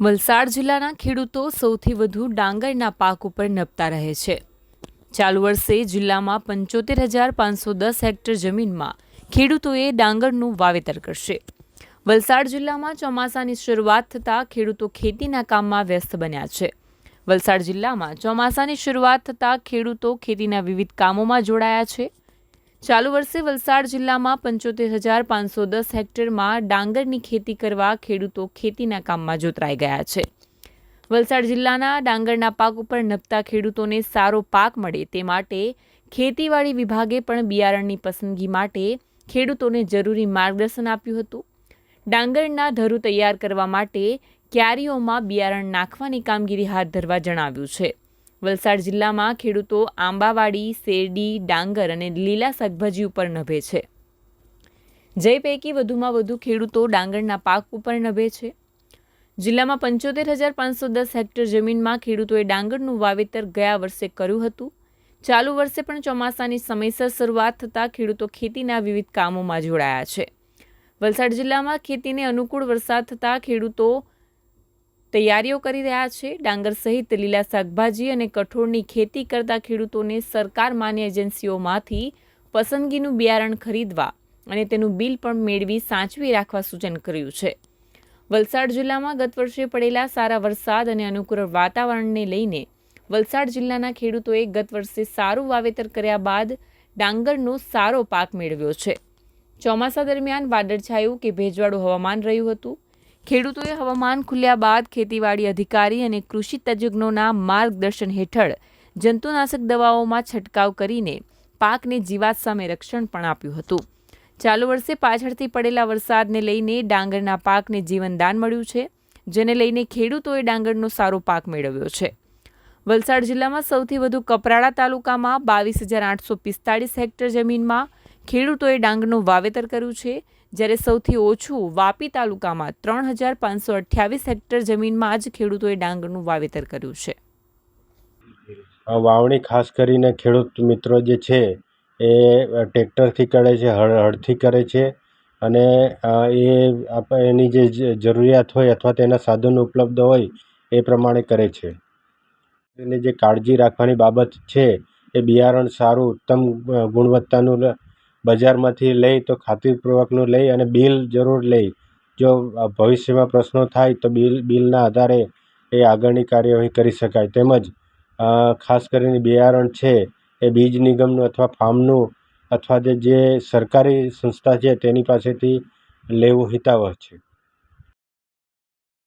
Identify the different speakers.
Speaker 1: વલસાડ જિલ્લાના ખેડૂતો સૌથી વધુ ડાંગરના પાક ઉપર નપતા રહે છે. ચાલુ વર્ષે જિલ્લામાં પંચોતેર હજાર પાંચસો દસ હેક્ટર જમીનમાં ખેડૂતોએ ડાંગરનું વાવેતર કરશે. વલસાડ જિલ્લામાં ચોમાસાની શરૂઆત થતાં ખેડૂતો ખેતીના કામમાં વ્યસ્ત બન્યા છે. વલસાડ જિલ્લામાં ચોમાસાની શરૂઆત થતાં ખેડૂતો ખેતીના વિવિધ કામોમાં જોડાયા છે. ચાલુ વર્ષે વલસાડ જિલ્લામાં પંચોતેર હજાર પાંચસો દસ હેક્ટરમાં ડાંગરની ખેતી કરવા ખેડૂતો ખેતીના કામમાં જોતરાઈ ગયા છે. વલસાડ જિલ્લાના ડાંગરના પાક ઉપર નભતા ખેડૂતોને સારો પાક મળે તે માટે ખેતીવાડી વિભાગે પણ બિયારણની પસંદગી માટે ખેડૂતોને જરૂરી માર્ગદર્શન આપ્યું હતું. ડાંગરના ધરું તૈયાર કરવા માટે ક્યારીઓમાં બિયારણ નાખવાની કામગીરી હાથ ધરવા જણાવ્યું છે. વલસાડ જિલ્લામાં ખેડૂતો આંબાવાડી, શેરડી, ડાંગર અને લીલા શાકભાજી ઉપર નભે છે. જે પૈકી વધુમાં વધુ ખેડૂતો ડાંગરના પાક ઉપર નભે છે. જિલ્લામાં પંચોતેર હજાર પાંચસો દસ હેક્ટર જમીનમાં ખેડૂતોએ ડાંગરનું વાવેતર ગયા વર્ષે કર્યું હતું. ચાલુ વર્ષે પણ ચોમાસાની સમયસર શરૂઆત થતાં ખેડૂતો ખેતીના વિવિધ કામોમાં જોડાયા છે. વલસાડ જિલ્લામાં ખેતીને અનુકૂળ વરસાદ થતાં ખેડૂતો તૈયારીઓ કરી રહ્યા છે. ડાંગર સહિત લીલા શાકભાજી અને કઠોળની ખેતી કરતા ખેડૂતોને સરકાર માન્ય એજન્સીઓમાંથી પસંદગીનું બિયારણ ખરીદવા અને તેનું બિલ પણ મેળવી સાચવી રાખવા સૂચન કર્યું છે. વલસાડ જિલ્લામાં ગત વર્ષે પડેલા સારા વરસાદ અને અનુકૂળ વાતાવરણને લઈને વલસાડ જિલ્લાના ખેડૂતોએ ગત વર્ષે સારું વાવેતર કર્યા બાદ ડાંગરનો સારો પાક મેળવ્યો છે. ચોમાસા દરમિયાન વાદળછાયું કે ભેજવાળું હવામાન રહ્યું હતું. ખેડૂતોએ હવામાન ખુલ્યા બાદ ખેતીવાડી અધિકારી અને કૃષિ તજજ્ઞોના માર્ગદર્શન હેઠળ જંતુનાશક દવાઓમાં છંટકાવ કરીને પાકને જીવાત સામે રક્ષણ પણ આપ્યું હતું. ચાલુ વર્ષે પાછળથી પડેલા વરસાદને લઈને ડાંગરના પાકને જીવનદાન મળ્યું છે, જેને લઈને ખેડૂતોએ ડાંગરનો સારો પાક મેળવ્યો છે. વલસાડ જિલ્લામાં સૌથી વધુ કપરાડા તાલુકામાં બાવીસ હજાર આઠસો પિસ્તાળીસ હેક્ટર જમીનમાં ખેડૂતોએ ડાંગનું વાવેતર કર્યું છે, જ્યારે સૌથી ઓછું વાપી તાલુકામાં ત્રણ હજાર પાંચસો અઠ્યાવીસ હેક્ટર જમીનમાં જ ખેડૂતોએ ડાંગનું વાવેતર કર્યું છે.
Speaker 2: વાવણી ખાસ કરીને ખેડૂત મિત્રો જે છે, એ ટ્રેક્ટરથી કરે છે, હળ, હળથી કરે છે અને એ એની જે જરૂરિયાત હોય અથવા તેના સાધનો ઉપલબ્ધ હોય, એ પ્રમાણે કરે છે. એની જે કાળજી રાખવાની બાબત છે, એ બિયારણ સારું, ઉત્તમ ગુણવત્તાનું બજારમાંથી લઈ તો ખાતરીપૂર્વકનું લઈ અને બિલ જરૂર લઈ. જો ભવિષ્યમાં પ્રશ્નો થાય તો બિલ, બિલના આધારે એ આગળની કાર્યવાહી કરી શકાય. તેમજ ખાસ કરીને બિયારણ છે, એ બીજ નિગમનું અથવા ફાર્મનું અથવા જે જે સરકારી સંસ્થા છે તેની પાસેથી લેવું હિતાવહ છે.